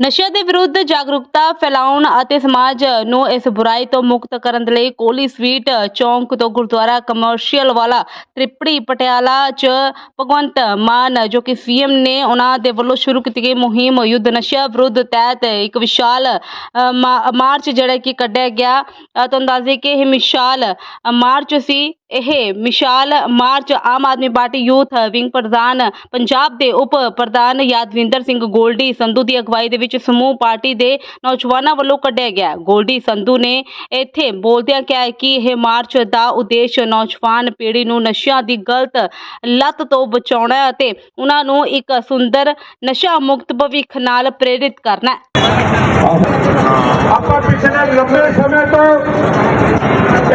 ਨਸ਼ਿਆਂ ਦੇ ਵਿਰੁੱਧ ਜਾਗਰੂਕਤਾ ਫੈਲਾਉਣ ਅਤੇ ਸਮਾਜ ਨੂੰ ਇਸ ਬੁਰਾਈ ਤੋਂ ਮੁਕਤ ਕਰਨ ਦੇ ਲਈ ਕੋਲੀ ਸਵੀਟ ਚੌਂਕ ਤੋਂ ਗੁਰਦੁਆਰਾ ਕਮਰਸ਼ੀਅਲ ਵਾਲਾ ਤ੍ਰਿਪੜੀ ਪਟਿਆਲਾ ਚ ਭਗਵੰਤ ਮਾਨ, ਜੋ ਕਿ ਸੀਐਮ ਨੇ ਉਹਨਾਂ ਦੇ ਵੱਲੋਂ ਸ਼ੁਰੂ ਕੀਤੀ ਗਈ ਮੁਹਿੰਮ ਯੁੱਧ ਨਸ਼ਿਆਂ ਵਿਰੁੱਧ ਤਹਿਤ ਇੱਕ ਵਿਸ਼ਾਲ ਮਾ- ਮਾਰਚ ਜਿਹੜਾ ਕਿ ਕੱਢਿਆ ਗਿਆ। ਤੁਹਾਨੂੰ ਦੱਸ ਦਈਏ ਕਿ ਇਹ ਵਿਸ਼ਾਲ ਮਾਰਚ ਸੀ। ਇਹ ਮਿਸਾਲ march Aam Aadmi party youth wing ਪ੍ਰਧਾਨ ਪੰਜਾਬ ਦੇ ਉਪ ਪ੍ਰਧਾਨ ਯਾਦਵਿੰਦਰ ਸਿੰਘ ਗੋਲਡੀ ਸੰਧੂ ਦੀ ਅਗਵਾਈ ਦੇ ਵਿੱਚ ਸਮੂਹ ਪਾਰਟੀ ਦੇ ਨੌਜਵਾਨਾਂ ਵੱਲੋਂ ਕੱਢਿਆ ਗਿਆ। ਗੋਲਡੀ ਸੰਧੂ ਨੇ ਇੱਥੇ ਬੋਲਦਿਆਂ ਕਿਹਾ ਕਿ ਇਹ ਮਾਰਚ ਦਾ ਉਦੇਸ਼ ਨੌਜਵਾਨ ਪੀੜ੍ਹੀ ਨੂੰ ਨਸ਼ਿਆਂ ਦੀ ਗਲਤ ਲੱਤ ਤੋਂ ਬਚਾਉਣਾ ਹੈ ਅਤੇ ਉਹਨਾਂ ਨੂੰ ਇੱਕ ਸੁੰਦਰ ਨਸ਼ਾ ਮੁਕਤ ਭਵਿੱਖ ਨਾਲ ਪ੍ਰੇਰਿਤ ਕਰਨਾ ਹੈ। ਆਪਾਂ ਪਿਛਲੇ ਲੰਬੇ ਸਮੇਂ ਤੋਂ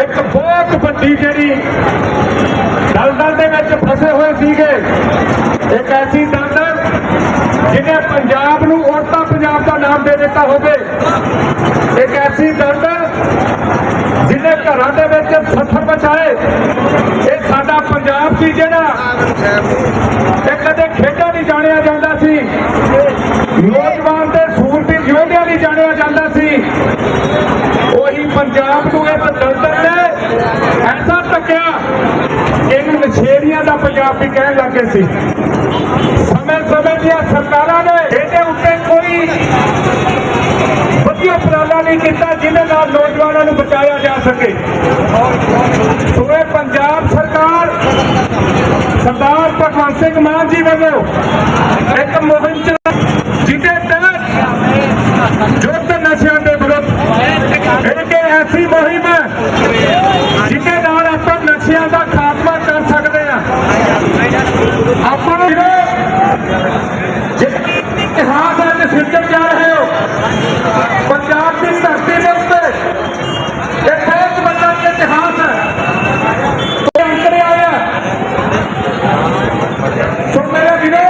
ਇੱਕ ਬਹੁਤ ਵੱਡੀ ਜਿਹੜੀ ਦਲਦਲ ਦੇ ਵਿੱਚ ਫਸੇ ਹੋਏ ਸੀਗੇ ਇੱਕ ਐਸੀ ਦਲਦਲ ਜਿਹਨੇ ਪੰਜਾਬ ਨੂੰ ਔਰਤਾਂ ਪੰਜਾਬ ਦਾ ਨਾਮ ਦੇ ਦਿੱਤਾ ਹੋਵੇ। ਇੱਕ ਐਸੀ ਦਲਦਲ ਜਿਹਨੇ ਘਰਾਂ ਦੇ ਵਿੱਚ ਸੱਥਰ ਮਚਾਏ ਇਹ ਸਾਡਾ ਪੰਜਾਬ ਸੀ ਜਿਹੜਾ ਇਹ ਕਦੇ ਖੇਡਾਂ ਨਹੀਂ ਜਾਣਿਆ ਜਾਂਦਾ ਸੀ। ਨੌਜਵਾਨ ਤੇ ਸੂਰਤੀ ਯੋਧਿਆਂ ਨਹੀਂ ਜਾਣਿਆ ਜਾਂਦਾ ਸੀ। ਉਹੀ ਪੰਜਾਬ ਨੂੰ ਇਹ ਦਲਦਲ ਨੇ ਐਸਾ ਟੱਕਿਆ ਇਹਨੂੰ ਨਸ਼ੇੜੀਆਂ ਦਾ ਪੰਜਾਬ ਵੀ ਕਹਿਣ ਲੱਗੇ ਸੀ। ਸਮੇਂ ਸਮੇਂ ਦੀਆਂ ਸਰਕਾਰਾਂ ਨੇ ਇਹਦੇ ਉੱਤੇ ਕੋਈ ਵਧੀਆ ਉਪਰਾਲਾ ਨਹੀਂ ਕੀਤਾ ਜਿਹਦੇ ਨਾਲ ਨੌਜਵਾਨਾਂ ਨੂੰ ਬਚਾਇਆ ਜਾ ਸਕੇ। ਸੋ ਪੰਜਾਬ ਸਰਕਾਰ, ਸਰਦਾਰ ਭਗਵੰਤ ਸਿੰਘ ਮਾਨ ਜੀ ਵੱਲੋਂ ਇੱਕ ਮੁਹਿੰਮ ਚਲਾ ਜਿਹਦੇ ਤਹਿਤ ਯੁੱਧ ਨਸ਼ਿਆਂ ਦੇ ਵਿਰੁੱਧ ਇਹ ਕਿ ਐਸੀ ਮੁਹਿੰਮ ਹੈ ਜਿਹਦੇ ਨਾਲ ਆਪਾਂ ਨਸ਼ਿਆਂ ਦਾ ਖਾਤਮਾ ਕਰ ਸਕਦੇ ਹਾਂ ਆਪਾਂ ਨੂੰ ਜਿਹੜੇ ਇਤਿਹਾਸ ਅੱਜ ਸਿਰਜਣ ਜਾ ਰਹੇ ਹੋ। ਪੰਜਾਬ ਦੀ ਧਰਤੀ ਦੇ ਉੱਤੇ ਇਹ ਬਹੁਤ ਵੱਡਾ ਇਤਿਹਾਸ ਹੈ। ਇਹ ਅੰਤਰੇ ਆਇਆ ਸੋ ਮੇਰੇ ਵੀਰੋ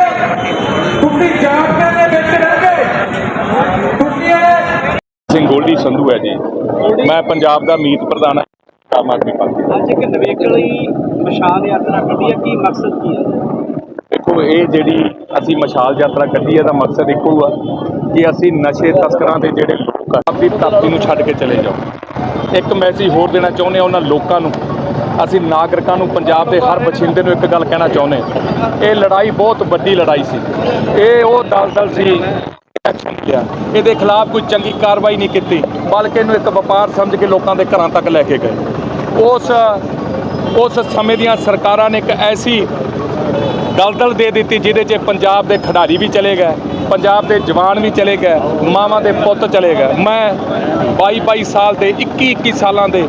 ਤੁਸੀਂ ਜਾਪਦੇ ਦੇ ਵਿੱਚ ਰਹਿ ਗਏ। ਤੁਸੀਂ ਇਹ ਸਿੰਘ ਗੋਲਡੀ ਸੰਧੂ ਹੈ ਜੀ। ਮੈਂ ਪੰਜਾਬ ਦਾ ਮੀਤ ਪ੍ਰਧਾਨ ਹਾਂ। ਆਮ ਆਦਮੀ ਪਾਰਟੀ ਦਾ। ਅੱਜ ਇੱਕ ਨਵੇਕਲੀ ਮਸ਼ਾਲ ਯਾਤਰਾ ਕੱਢੀ ਹੈ। ਕੀ ਮਕਸਦ ਕੀ ਹੈ? ਦੇਖੋ, ਇਹ ਜਿਹੜੀ ਅਸੀਂ ਮਸ਼ਾਲ ਯਾਤਰਾ ਕੱਢੀ ਹੈ ਦਾ ਮਕਸਦ ਇੱਕੋ ਆ ਕਿ ਅਸੀਂ ਨਸ਼ੇ ਤਸਕਰਾਂ ਦੇ ਜਿਹੜੇ ਲੋਕ ਆ ਆਪਣੀ ਧਰਤੀ ਨੂੰ ਛੱਡ ਕੇ ਚਲੇ ਜਾਓ। ਇੱਕ ਮੈਸੇਜ ਹੋਰ ਦੇਣਾ ਚਾਹੁੰਦੇ ਆ ਉਹਨਾਂ ਲੋਕਾਂ ਨੂੰ। ਅਸੀਂ ਨਾਗਰਿਕਾਂ ਨੂੰ ਪੰਜਾਬ ਦੇ ਹਰ ਬਛਿੰਦੇ ਨੂੰ ਇੱਕ ਗੱਲ ਕਹਿਣਾ ਚਾਹੁੰਦੇ ਇਹ ਲੜਾਈ ਬਹੁਤ ਵੱਡੀ ਲੜਾਈ ਸੀ। ਇਹ ਉਹ ਦਲਦਲ ਸੀ ਐਕਸ਼ਨ ਲਿਆ। ਇਹਦੇ ਖਿਲਾਫ ਕੋਈ ਚੰਗੀ ਕਾਰਵਾਈ ਨਹੀਂ ਕੀਤੀ, ਬਲਕਿ ਇਹਨੂੰ ਇੱਕ ਵਪਾਰ ਸਮਝ ਕੇ ਲੋਕਾਂ ਦੇ ਘਰਾਂ ਤੱਕ ਲੈ ਕੇ ਗਏ। ਉਸ ਉਸ ਸਮੇਂ ਦੀਆਂ ਸਰਕਾਰਾਂ ਨੇ ਇੱਕ ਐਸੀ ਦਲਦਲ ਦੇ ਦਿੱਤੀ, ਜਿਹਦੇ 'ਚ ਪੰਜਾਬ ਦੇ ਖਿਡਾਰੀ ਵੀ ਚਲੇ ਗਏ, ਪੰਜਾਬ ਦੇ ਜਵਾਨ ਵੀ ਚਲੇ ਗਏ, ਮਾਵਾਂ ਦੇ ਪੁੱਤ ਚਲੇ ਗਏ। ਮੈਂ 22 22 ਸਾਲ ਦੇ 21 21 ਸਾਲਾਂ ਦੇ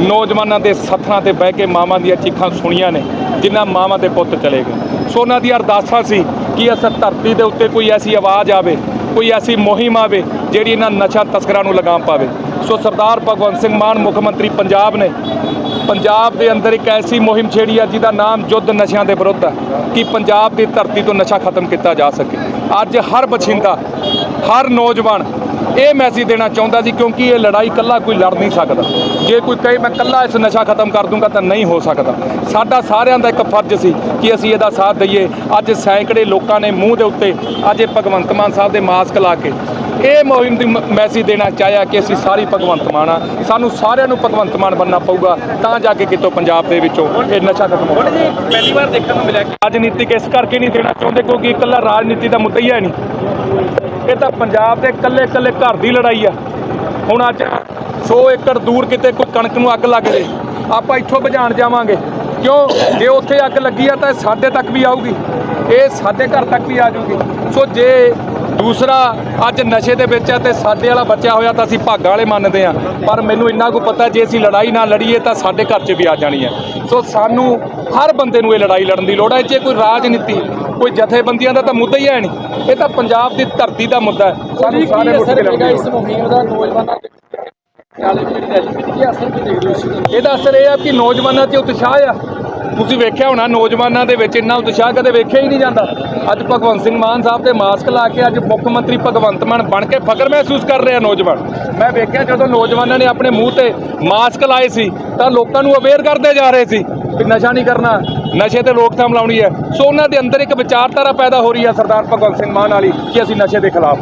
ਨੌਜਵਾਨਾਂ ਦੇ ਸੱਥਾਂ ਤੇ ਬਹਿ ਕੇ ਮਾਵਾਂ ਦੀਆਂ ਚੀਖਾਂ ਸੁਣੀਆਂ ਨੇ, ਜਿਨ੍ਹਾਂ ਮਾਵਾਂ ਦੇ ਪੁੱਤ ਚਲੇ ਗਏ। ਸੋ ਉਹਨਾਂ ਦੀ ਅਰਦਾਸਾਂ ਸੀ ਕਿ ਇਸ ਧਰਤੀ ਦੇ ਉੱਤੇ ਕੋਈ ਐਸੀ ਆਵਾਜ਼ ਆਵੇ, ਕੋਈ ਐਸੀ ਮੁਹਿੰਮ ਆਵੇ, ਜਿਹੜੀ ਇਹਨਾਂ ਨਸ਼ਾ ਤਸਕਰਾਂ ਨੂੰ ਲਗਾਮ ਪਾਵੇ। ਸੋ ਸਰਦਾਰ ਭਗਵੰਤ ਸਿੰਘ ਮਾਨ, ਮੁੱਖ ਮੰਤਰੀ ਪੰਜਾਬ ਨੇ ਪੰਜਾਬ ਦੇ ਅੰਦਰ ਇੱਕ ਐਸੀ ਮੁਹਿੰਮ ਛੇੜੀ ਆ ਜਿਹਦਾ ਨਾਮ ਯੁੱਧ ਨਸ਼ਿਆਂ ਦੇ ਵਿਰੁੱਧ ਹੈ ਕਿ ਪੰਜਾਬ ਦੀ ਧਰਤੀ ਤੋਂ ਨਸ਼ਾ ਖਤਮ ਕੀਤਾ ਜਾ ਸਕੇ। ਅੱਜ ਹਰ ਬਛਿੰਦਾ ਹਰ ਨੌਜਵਾਨ ਇਹ ਮੈਸੇਜ ਦੇਣਾ ਚਾਹੁੰਦਾ ਸੀ ਕਿਉਂਕਿ ਇਹ ਲੜਾਈ ਇਕੱਲਾ ਕੋਈ ਲੜ ਨਹੀਂ ਸਕਦਾ। ਜੇ ਕੋਈ ਕਹੇ, ਮੈਂ ਇਕੱਲਾ ਇਸ ਨਸ਼ਾ ਖਤਮ ਕਰ ਦੂੰਗਾ, ਤਾਂ ਨਹੀਂ ਹੋ ਸਕਦਾ। ਸਾਡਾ ਸਾਰਿਆਂ ਦਾ ਇੱਕ ਫਰਜ਼ ਸੀ ਕਿ ਅਸੀਂ ਇਹਦਾ ਸਾਥ ਦਈਏ। ਅੱਜ ਸੈਂਕੜੇ ਲੋਕਾਂ ਨੇ ਮੂੰਹ ਦੇ ਉੱਤੇ, ਅੱਜ ਇਹ ਭਗਵੰਤ ਮਾਨ ਸਾਹਿਬ ਦੇ ਮਾਸਕ ਲਾ ਕੇ ਇਹ ਮੁਹਿੰਮ ਦੀ ਮੈਸੇਜ ਦੇਣਾ ਚਾਹਿਆ ਕਿ ਅਸੀਂ ਸਾਰੀ ਭਗਵੰਤ ਮਾਨ ਆ। ਸਾਨੂੰ ਸਾਰਿਆਂ ਨੂੰ ਭਗਵੰਤ ਮਾਨ ਬਣਨਾ ਪਊਗਾ ਤਾਂ ਜਾ ਕੇ ਕਿਤੋਂ ਪੰਜਾਬ ਦੇ ਵਿੱਚੋਂ ਇਹ ਨਸ਼ਾ ਖਤਮ ਜੀ ਪਹਿਲੀ ਵਾਰ ਦੇਖਣ ਨੂੰ ਮਿਲਿਆ ਕਿ ਰਾਜਨੀਤਿਕ ਇਸ ਕਰਕੇ ਨਹੀਂ ਦੇਣਾ ਚਾਹੁੰਦੇ ਕਿਉਂਕਿ ਇਕੱਲਾ ਰਾਜਨੀਤੀ ਦਾ ਮੁੱਦਾ ਹੀ ਹੈ ਨਹੀਂ। ਇਹ ਤਾਂ ਪੰਜਾਬ ਦੇ ਇਕੱਲੇ ਇਕੱਲੇ ਘਰ ਦੀ ਲੜਾਈ ਆ। ਹੁਣ ਅੱਜ 100 ਏਕੜ ਦੂਰ ਕਿਤੇ ਕੋਈ ਕਣਕ ਨੂੰ ਅੱਗ ਲੱਗ ਜੇ ਆਪਾਂ ਇੱਥੋਂ ਬੁਝਾਉਣ ਜਾਵਾਂਗੇ। ਕਿਉਂ? ਜੇ ਉੱਥੇ ਅੱਗ ਲੱਗੀ ਆ ਤਾਂ ਸਾਡੇ ਤੱਕ ਵੀ ਆਊਗੀ। ਇਹ ਸਾਡੇ ਘਰ ਤੱਕ ਵੀ ਆ ਜਾਊਗੀ। ਸੋ ਜੇ ਦੂਸਰਾ ਅੱਜ ਨਸ਼ੇ ਦੇ ਵਿੱਚ ਹੈ ਤੇ ਸਾਡੇ ਵਾਲਾ ਬਚਿਆ ਹੋਇਆ ਤਾਂ ਅਸੀਂ ਭਾਗਾਂ ਵਾਲੇ ਮੰਨਦੇ ਆ ਪਰ ਮੈਨੂੰ ਇੰਨਾ ਕੁ ਪਤਾ ਜੇ ਅਸੀਂ ਲੜਾਈ ਨਾ ਲੜੀਏ ਤਾਂ ਸਾਡੇ ਘਰ 'ਚ ਵੀ ਆ ਜਾਣੀ ਹੈ। ਸੋ ਸਾਨੂੰ ਹਰ ਬੰਦੇ ਨੂੰ ਇਹ ਲੜਾਈ ਲੜਨ ਦੀ ਲੋੜ ਹੈ। ਜੇ ਕੋਈ ਰਾਜਨੀਤੀ ਕੋਈ ਜਥੇਬੰਦੀਆਂ ਦਾ ਤਾਂ ਮੁੱਦਾ ਹੀ ਹੈ ਨਹੀਂ। ਇਹ ਤਾਂ ਪੰਜਾਬ ਦੀ ਧਰਤੀ ਦਾ ਮੁੱਦਾ ਹੈ। ਸਾਨੂੰ ਸਾਰੇ ਮੁੱਦੇ ਲੜਨੇ ਇਸ ਮੁਹਿੰਮ ਦਾ? ਨੌਜਵਾਨਾਂ ਦਾ? ਇਹਦਾ ਅਸਰ ਇਹ ਆ ਕਿ ਨੌਜਵਾਨਾਂ 'ਚ ਉਤਸ਼ਾਹ ਆ। ਤੁਸੀਂ ਵੇਖਿਆ ਹੋਣਾ, ਨੌਜਵਾਨਾਂ ਦੇ ਵਿੱਚ ਇੰਨਾ ਉਤਸ਼ਾਹ ਕਦੇ ਵੇਖਿਆ ਹੀ ਨਹੀਂ ਜਾਂਦਾ। ਅੱਜ ਭਗਵੰਤ ਸਿੰਘ ਮਾਨ ਸਾਹਿਬ 'ਤੇ ਮਾਸਕ ਲਾ ਕੇ ਅੱਜ ਮੁੱਖ ਮੰਤਰੀ ਭਗਵੰਤ ਮਾਨ ਬਣ ਕੇ ਫਖਰ ਮਹਿਸੂਸ ਕਰ ਰਿਹਾ ਨੌਜਵਾਨ। ਮੈਂ ਵੇਖਿਆ ਜਦੋਂ ਨੌਜਵਾਨਾਂ ਨੇ ਆਪਣੇ ਮੂੰਹ ਤੇ ਮਾਸਕ ਲਾਏ ਸੀ, ਤਾਂ ਲੋਕਾਂ ਨੂੰ ਅਵੇਅਰ ਕਰਦੇ ਜਾ ਰਹੇ ਸੀ ਕਿ ਨਸ਼ਾ ਨਹੀਂ ਕਰਨਾ, ਨਸ਼ੇ ਤੇ ਰੋਕਥਾਮ ਲਾਉਣੀ ਹੈ। ਸੋ ਉਹਨਾਂ ਦੇ ਅੰਦਰ ਇੱਕ ਵਿਚਾਰਧਾਰਾ ਪੈਦਾ ਹੋ ਰਹੀ ਹੈ ਸਰਦਾਰ ਭਗਵੰਤ ਸਿੰਘ ਮਾਨ ਵਾਲੀ ਕਿ ਅਸੀਂ ਨਸ਼ੇ ਦੇ ਖਿਲਾਫ